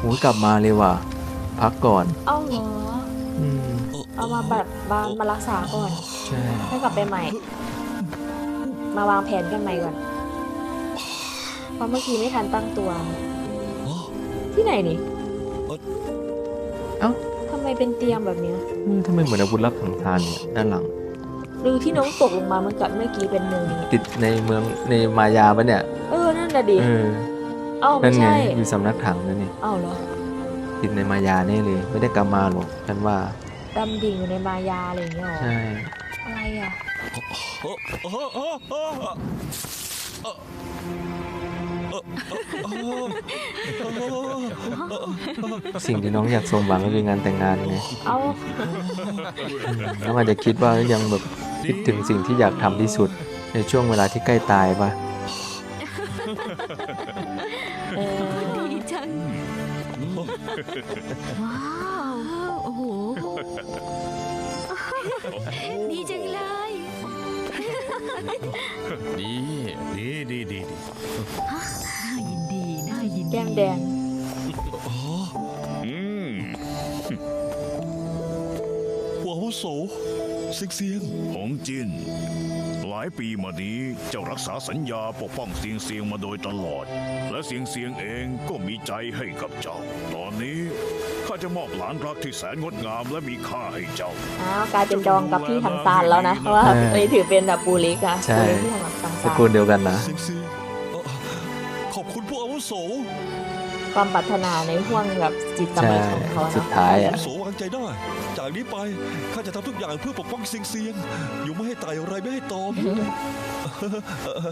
หูกลับมาเลยว่ะ พักก่อนเอ้าเหรออืมเอามาแบบมามารักษาก่อนใช่ให้กลับไปใหม่ มาวางแผนกันใหม่ก่อนเพราะเมื่อกี้ไม่ทันตั้งตัว ที่ไหนนี่เอ้าทำไมเป็นเตียงแบบเนี้ยอืมทำไมเหมือนอาวุธลับสังทานเนี่ยด้านหลังหรือที่น้องตกลงมามันกับเมื่อกี้เป็นเนินนี้ติดในเมืองในมายาปะเนี่ย เออนั่นแหละดิ เออ เอ้านั่ไม่นไงใช่อยู่สำนักถังนั่นนี่เอ้าเหรอติดในมายาแน่เลย ไม่ได้กลับมาหรอกฉันว่าดำดิ่งอยู่ในมายาอะไรอย่างเงี้ยเหรอใช่อะไรอะสิ่งที่น้องอยากสมหวังก็คืองานแต่งงานไงเอ้าน้องอาจจะคิดว่ายังแบบคิดถึงสิ่งที่อยากทำที่สุด ในช่วงเวลาที่ใกล้ตายปะ แก้มแดง อืมผู้อาวุโสเซียงเซียงหงจิน หลายปีมานี้เจ้ารักษาสัญญาปกป้องเสียงเสียงมาโดยตลอด และเสียงเสียงเองก็มีใจให้กับเจ้า ตอนนี้ข้าจะมอบหลานรักที่แสนงดงามและมีค่าให้เจ้า อ้าวกลายเป็นดองกับพี่ทำซานแล้วนะเพราะว่าอันนี้ถือเป็นแบบปูลิกอะใช่ปูลิกที่ทำกับทำสซานกุลเดียวกันนะ เสียงเสียง โสความปรารถนาในห่วงแบบจิตสมัยของเขาสุดเนาะท้ายอาอะวุโสวางใจได้ จากนี้ไปข้าจะทำทุกอย่างเพื่อปกป้องเสียงเสียงอยู่ไม่ให้ตายอะไรไม่ให้ตอม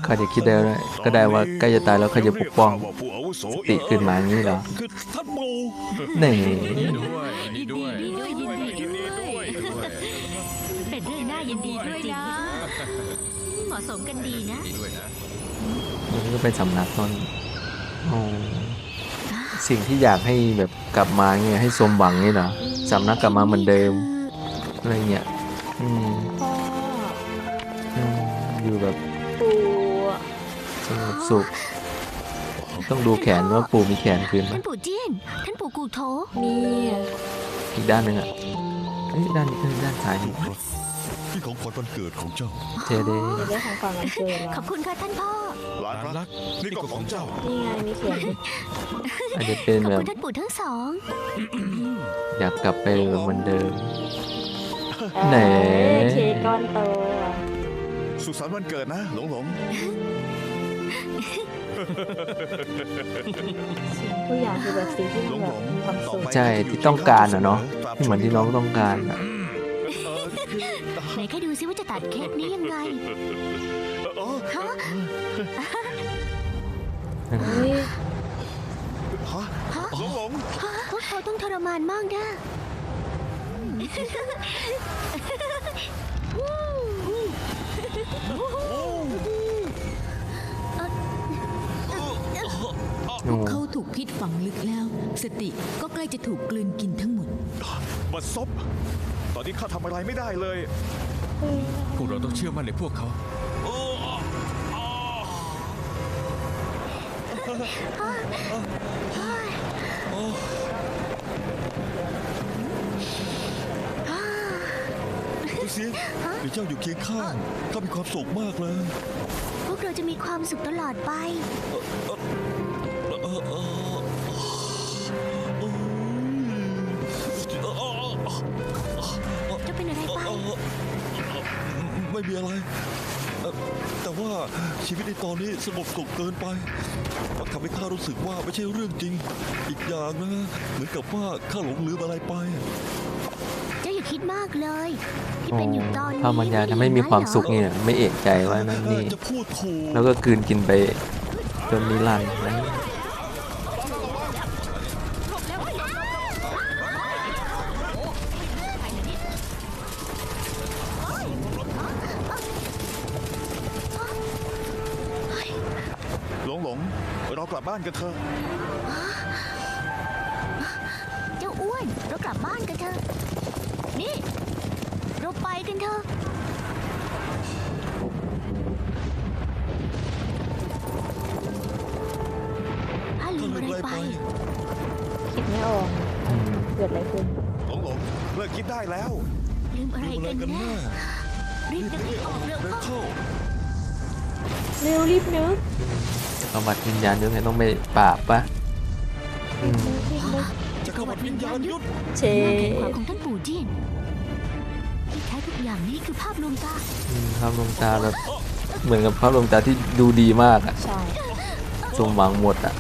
เขาจะคิดได้ว่าก็ได้ว่าใกล้จะตายแล้วเขาจะปกป้องว่าผู้อาวุโสสติขึ้นมาอย่างนี้เหรอคือท่านปู่นี่ด้วยนี่ด้วยยินดีด้วยยินดีด้วยเป็นเรื่องน่ายินดีด้วยนะเหมาะสมกันดีนะมันก็เป็นสำนักตอนอ๋อ สิ่งที่อยากให้แบบกลับมาเงี้ยให้สมหวังนี่เหรอสำนักกลับมาเหมือนเดิมอะไรเงี้ยอืมพ่ออืมอยู่แบบปู่สงบสุข ต้องดูแขนว่าปู่มีแขนคืนไหมท่านปู่เจี้ยนท่านปู่กูโถมีอีกด้านหนึ่งอะเอ้ยด้านนี้คือด้านซ้ายนี่ ที่ของขวัญวันเกิดของเจ้าเทเดในเรื่องของความวันเกิดแล้วขอบคุณค่ะท่านพ่อหลานรักนี่ก็ของเจ้า นี่ไงมีเขียนอาจจะเป็นขอบแบบคุณท่านปู่ทั้งสองอยากกลับไปแบบเหมือนเดิมเออแหนเค้กก้อนโตสุขสันต์วันเกิดนะ หลงหลงทุกอย่างคือแบบสิ่งที่มันแบบมีความสุขใช่ที่ต้องการอะเนาะที่เหมือนที่น้องต้องการอะ ไหนแค่ดูซิว่าจะตัดเค้กนี้ยังไงฮะเฮ้ยฮะฮะหลงหลงพวกเขาต้องทรมานมากนะโอ้เขาถูกพิษฝังลึกแล้ว สติก็ใกล้จะถูกกลืนกินทั้งหมดบัดซบตอ นนี้ข้าทำอะไรไม่ได้เลย พวกเราต้องเชื่อมั่นในพวกเขาสเสียงมีเจ้าอยู่เคียงข้างข้ามีความสุขมากเลย พวกเราจะมีความสุขตลอดไป เออเออเออ ไม่มีอะไรเอ่อแต่ว่าชีวิตในตอนนี้สงบสุขเกินไปมันทำให้ข้ารู้สึกว่าไม่ใช่เรื่องจริง อีกอย่างนะ เหมือนกับว่าข้าหลงลืมอะไรไป เจ้าอย่าคิดมากเลย ที่อ๋อเป็นอยู่ตอนนี้ถ้ามันยาทำให้มีความสุขเนี่ยไม่เอกใจว่านั่นนี่ จะพูดถูก แล้วก็กลืนกินไปจนนิรันดร์นะ บบ้านกันเถอะเจ้าอ้วนเรากลับบ้านกันเถอะ นี่ เราไปกันเถอะถ้าลืข้ามลือะมไรอะไรไปไป คิดไม่ออกอืมเกิดอะไรขึ้น หลงหลงเลิกคิดได้แล้วลืมอะไรลืมอะไรกันกันแน่แน่รีบนึกให้ออกเร็วเร็วเข้าเข้าเร็วรีบนึก จักรวรรดิวิญญาณยุทธเนี่ยต้องไปปราบปะอืมรีบนึกจะเข้าวัดวิญญาณยุทธเชอำนาจแห่งขวาของท่านปู่เจียนที่แท้ทุกอย่างนี้คือภาพลวงตาอืมภาพลวงตาแบบเหมือนกับภาพลวงตาที่ดูดีมากอะใช่ สมหวังหมดอะ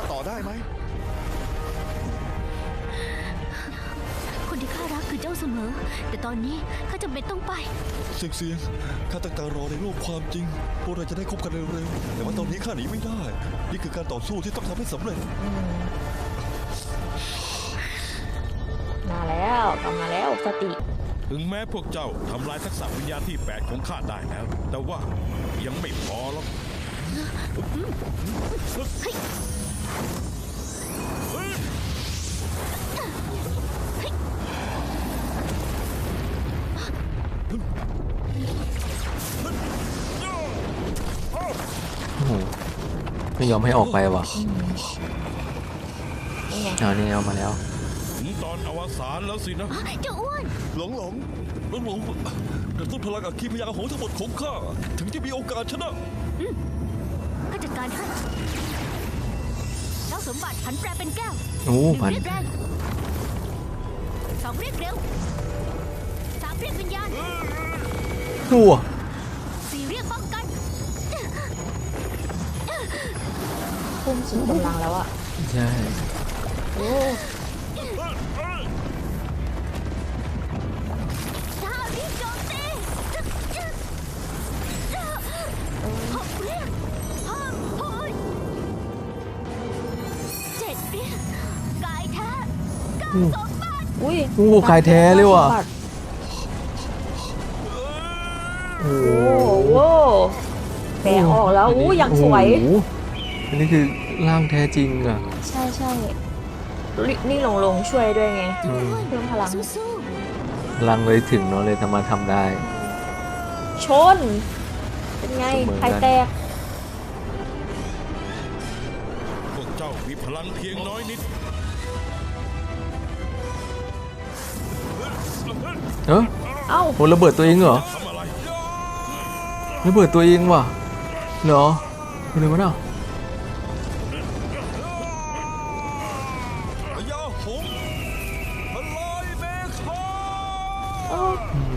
าต่อได้ไหม คนที่ข้ารักคือเจ้าเสมอ แต่ตอนนี้ข้าจำเป็นต้องไป เสียงเสียงข้าตั้งตารอในโลกความจริง พวกเราจะได้คบกันเร็วๆ แต่ว่าตอนนี้ข้าหนีไม่ได้ นี่คือการต่อสู้ที่ต้องทำให้สำเร็จ มาแล้วกลับมาแล้วสติ ถึงแม้พวกเจ้าทำลายทักษะวิญญาณที่ 8 ของข้าได้แล้ว แต่ว่ายังไม่พอหรอก ยอมให้ออกไปว่ะนี่ไงเอานี่เอามาแล้ว ถึงตอนอวสานแล้วสินะเจ้าอ้วน หลงหลงหลงหลงกระตุ้นพลังอัคคีพยาหงส์ทั้งหมดของข้า ถึงจะมีโอกาสชนะข้าจัดการให้เจ้าสมบัติผันแปรเป็นแก้วโอ้หนึ่งพัน เรียกแรงสองเรียกเร็วสามเรียกวิญญาณ ตัว พุ่มสุดกำลังแล้วอะใช่โอ้โหขายแท้เก้าสมบัติอุ้ยโอ้กายแท้เลยว่ะโอ้โหแปลออกแล้วอู้อย่างสวย อันนี้คือ ร่างแท้จริงอะ ใช่ใช่ลินี่หลงหลงช่วยด้วยไงอืม เพิ่มพลังสู้พลังเลยถึงเนาะเลยทำมาทำได้ ชน เป็นไงเสมอกัน ใครแตก พวกเจ้ามีพลังเพียงน้อยนิด เออเอ้า โหระเบิดตัวเองเหรอทำอะไร ระเบิดตัวเองว่ะเหรอเป็นไรวะน่ะ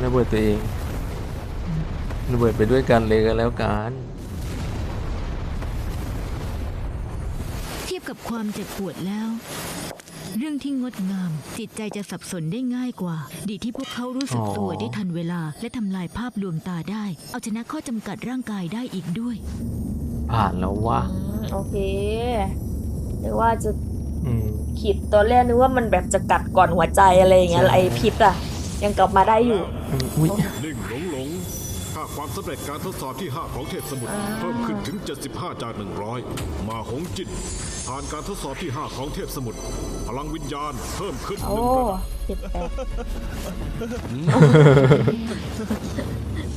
ระเบิดตัวเองระเบิดไปด้วยกันเลยกันแล้วกันเทียบกับความเจ็บปวดแล้ว เรื่องที่งดงาม จิตใจจะสับสนได้ง่ายกว่า ดีที่พวกเขารู้สึกตัวอ๋อได้ทันเวลา และทำลายภาพลวงตาได้ เอาชนะข้อจำกัดร่างกายได้อีกด้วย ผ่านแล้วว่ะอืมโอเคนึกว่าจะอืมขีดตอนแรกนึกว่ามันแบบจะกัดก่อนหัวใจอะไรอย่างเงี้ยใช่ไอพิษอะ ยังกลับมาได้อยู่อืมอุ้ยนิ่งหลงหลงค่าความสำเร็จการทดสอบที่ 5 ของเทพสมุทรเพิ่มขึ้นถึง 75 จาก 100 มาหงจิต ผ่านการทดสอบที่ 5 ของเทพสมุทรพลังวิญญาณเพิ่มขึ้นหโอ้นึ่งระดับเจ็ดแปด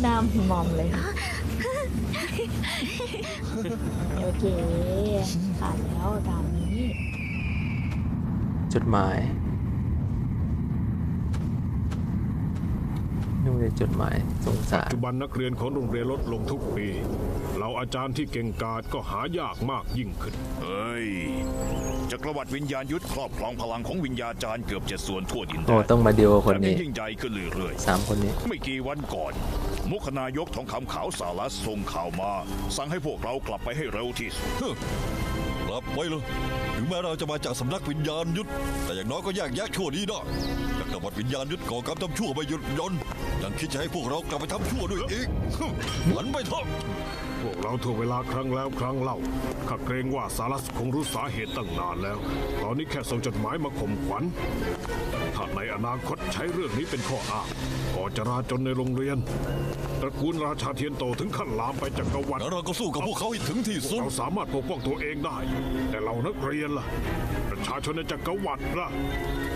หน้าหมอมเลย โอเคผ่านแล้วตามนี้ จดหมาย นู่นเลยจดหมายสงสาปัจรจุบันนักเรียนของโรงเรียนลดลงทุกปี เราอาจารย์ที่เก่งกาจก็หายากมากยิ่งขึ้นเฮ้ยจักรวรรดิวิญญาณยุทธครอบครองพลังของวิญญาจารย์เกือบเจ็ดส่วนทั่วดินแดโอ้นต้องมาเดียวกับคนแถมนี้ยังยิ่งใหญ่ขึ้นเรื่อยสามคนนี้ ๆไม่กี่วันก่อน มุขนายกทองคำขาวสารัสส่งข่าวมา สั่งให้พวกเรากลับไปให้เร็วที่สุดรับไว้เลยถึงแม้เราจะมาจากสำนักวิญญาณยุทธแต่อย่างน้อยก็แยกแยะชั่วนี้ได้จักรวรรดิวิญญาณยุทธก่อกรรมทำชั่วไม่หยุดหย่อน ยังคิดจะให้พวกเรากลับไปทำชั่วด้วยอีกฮึ่มหลันไปเถอะพวกเราถ่วงเวลาครั้งแล้วครั้งเล่าข้าเกรงว่าสารัสคงรู้สาเหตุตั้งนานแล้ว ตอนนี้แค่ส่งจดหมายมาข่มขวัญถ้าในอนาคตใช้เรื่องนี้เป็นข้ออ้างก่อจราจนในโรงเรียน ตระกูลราชาเทียนโตถึงขั้นลามไปจักรวรรดิแล้วเราก็สู้กับพวกเขาให้ถึงที่พวกสุดเราสามารถปกป้องตัวเองได้ แต่เรานักเรียนล่ะ ประชาชนในจักรวรรดิล่ะเออ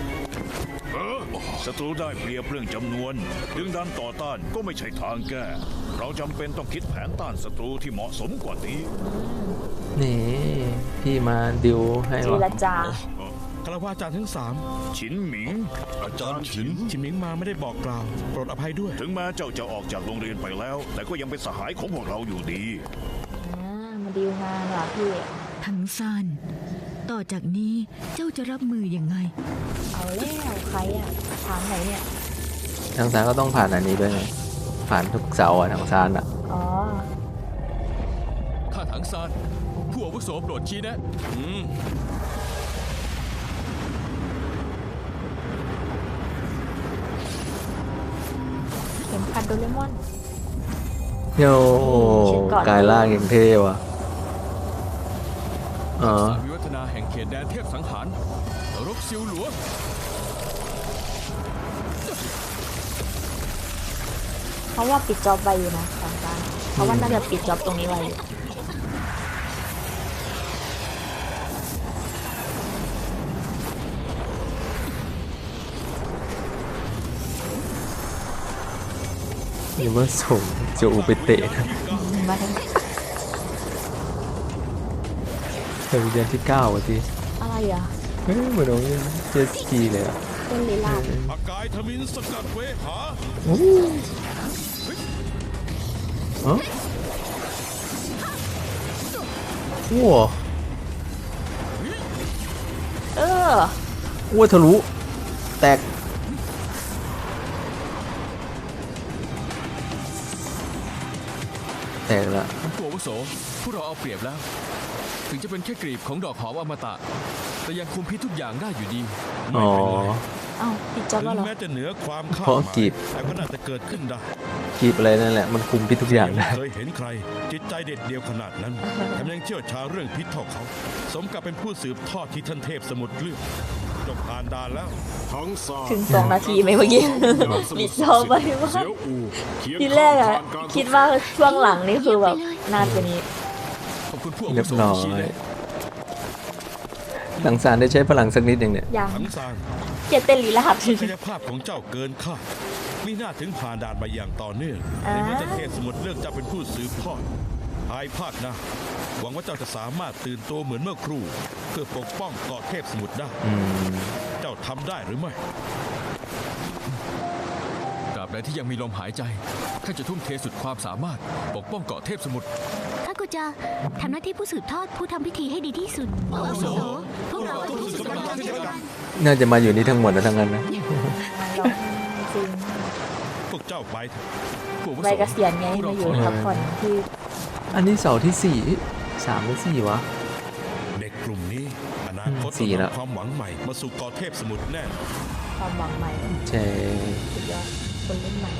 ศัตรูได้เปรียบเรื่องจำนวน ดึงดันต่อต้านก็ไม่ใช่ทางแก้ เราจำเป็นต้องคิดแผนต้านศัตรูที่เหมาะสมกว่านี้ นี่พี่มาดิวให้จีวะรจาคารวะอาจารย์ทั้งสามฉินหมิง อาจารย์ฉินชิมมิงมาไม่ได้บอกกล่าวโปรดอภัยด้วย ถึงแม้เจ้าจะออกจากโรงเรียนไปแล้ว แต่ก็ยังเป็นสหายของพวกเราอยู่ดีอ่ามาดีลงานว่ะพี่ ทั้งซาน ต่อจากนี้เจ้าจะรับมือยังไง เอาแล้วใครอะถามไหนเนี่ย ทางซานก็ต้องผ่านอันนี้ด้วยไงผ่านทุกเสาอะทางซานอะอ๋อ ข้าถังซานผู้อาวุโสโปรดชี้แนะเข็มขัดโดเรมอน โย่คิดก่อน กายล่างยังเท่ว่ะ อ๋อสารวิวัฒนาแห่งเขตแดนเทพสังหารรกซิวหลัวเพราะว่าปิดจ็อบไว้อยู่นะทางการเพราะว่าน่าจะปิดจ็อบตรงนี้ไว้อยู่อย่ามาส่งจะอูไปเตะนะ มาทั้ง แต่วิญญาณที่เก้าอะสิอะไรอะเฮ้ยเหมือนน้องเจสกีเลยอะเป็นลีลาดอากายทมินสกัดเวหาโอ้ฮะว้าเออว้าทะลุแตกแตกละผู้อาวุโส พวกเราเอาเปรียบแล้ว ถึงจะเป็นแค่กรีบของดอกหอมอมตะ แต่ยังคุมพิษทุกอย่างได้อยู่ดี อ๋อ เอ้าปิดจ็อบถึแล้วงเหรอแม้จะเหนือความคาดเพราะหมายกีบ แต่ก็น่าจะเกิดขึ้นได้กีบอะไรนั่นแหละ มันคุมพิษทุกอย่างได้ เคยเห็นใคร จิตใจเด็ดเดียวขนาดนั้นแถมยังเชี่ยวชาญเรื่องพิษเท่าเขา สมกับเป็นผู้สืบทอดที่ท่านเทพสมุทรเลือกจบผ่านด่านแล้ว ทั้งซานถึงสองนาทีไหมเมื่อกี้ปิดจอไปว่า เสียวอูเคียงทีแรกอะข้างทางรคิดว่าช่วงหลังนี่คือแบบนานกว่านี้ขอบ คุณผู้อาเรีวุยบโสร้อที่ชี้ยแนะหลังสารได้ใช้พลังสักนิดหนึ่งเนี่ย ยังทั้งสางเกียรเต้นลีลาดศักยภาพของเจ้าเกินคาดมีหน้าถึงผ่านด่านมาอย่างต่อเนื่องอ่า ในเมื่อท่านเทพสมุทรเลือกเจ้าเป็นผู้สืบทอดภายภาคหน้าหวังว่าเจ้าจะสามารถตื่นตัวเหมือนเมื่อครู่ เพื่อปกป้องเกาะเทพสมุทรได้อืมเจ้าทำได้หรือไม่ ตราบใดที่ยังมีลมหายใจข้าจะทุ่มเทสุดความสามารถปกป้องเกาะเทพสมุทรข้าก็ จะทำหน้าที่ผู้สืบทอดผู้ทำพิธีให้ดีที่สุดโอ้โหพวกเราเป็นผู้สืบทอดกันน่าจะมาอยู่นี่ทั้งหมดนะทั้งนั้นนะเราจริงพวกเจ้าไปเถอะผู้อาวุโสใบเกษียณไงมาอยู่พักผ่อนที่อันนี้เสาที่สี่เอ๊ะสามหรือสี่วะ เด็กกลุ่มนี้อนาคตอืมสี่จะแล้ว นำความหวังใหม่มาสู่เกาะเทพสมุทรแน่ความหวังใหม่ใช่สุดยอดคนรุ่นใหม่